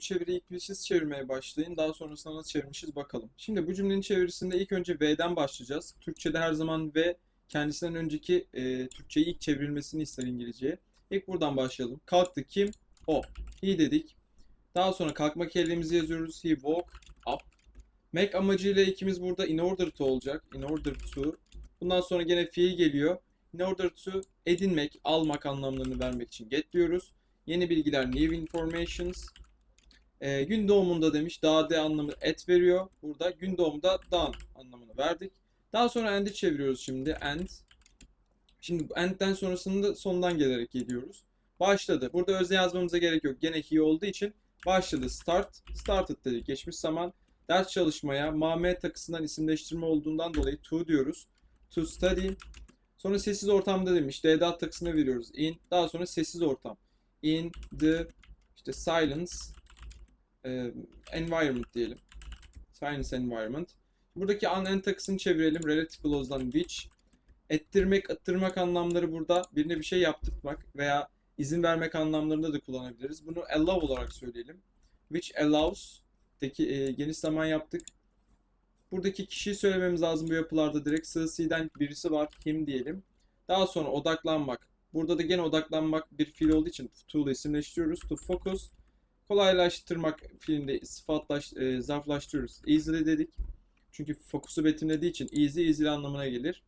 bu çeviriyi siz çevirmeye başlayın. Daha sonrasında nasıl çevirmişiz bakalım. Şimdi bu cümlenin çevirisinde ilk önce V'den başlayacağız. Türkçe'de her zaman V kendisinden önceki e, Türkçeyi ilk çevrilmesini ister İngilizceye. İlk buradan başlayalım. Kalktı kim? O. He dedik. Daha sonra kalkma kelimemizi yazıyoruz. He woke up. Make amacıyla ikimiz burada in order to olacak. In order to. Bundan sonra gene fiil geliyor. In order to edinmek, almak anlamlarını vermek için get diyoruz. Yeni bilgiler new informations. Ee, gün doğumunda demiş dağ de anlamı et veriyor. Burada gün doğumunda dağın anlamını verdik. Daha sonra and'i çeviriyoruz şimdi. And. Şimdi bu and'den sonrasında sondan gelerek geliyoruz. Başladı. Burada özne yazmamıza gerek yok. Gene he olduğu için başladı. Start. Started dedik. Geçmiş zaman. Ders çalışmaya mame takısından isimleştirme olduğundan dolayı to diyoruz. To study. Sonra sessiz ortamda demiş. D'dat takısına veriyoruz. In. Daha sonra sessiz ortam. In the işte silence e, environment diyelim. Silence environment. Buradaki an takısını çevirelim. Relative clause'dan which. Ettirmek, attırmak anlamları burada birine bir şey yaptırmak veya izin vermek anlamlarında da kullanabiliriz. Bunu allow olarak söyleyelim. Which allows Deki e, geniş zaman yaptık. Buradaki kişiyi söylememiz lazım bu yapılarda direkt. Sığ C'den birisi var. Him diyelim. Daha sonra odaklanmak. Burada da gene odaklanmak bir fiil olduğu için tool'u isimleştiriyoruz. To focus. Kolaylaştırmak fiilinde sıfatlaş, e, zarflaştırıyoruz. Easily dedik. Çünkü fokusu betimlediği için easy easily anlamına gelir.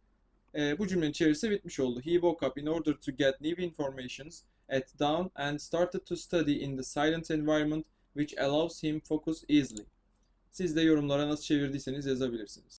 E, bu cümlenin çevirisi bitmiş oldu. He woke up in order to get new informations at dawn and started to study in the silent environment which allows him focus easily. Siz de yorumlara nasıl çevirdiyseniz yazabilirsiniz.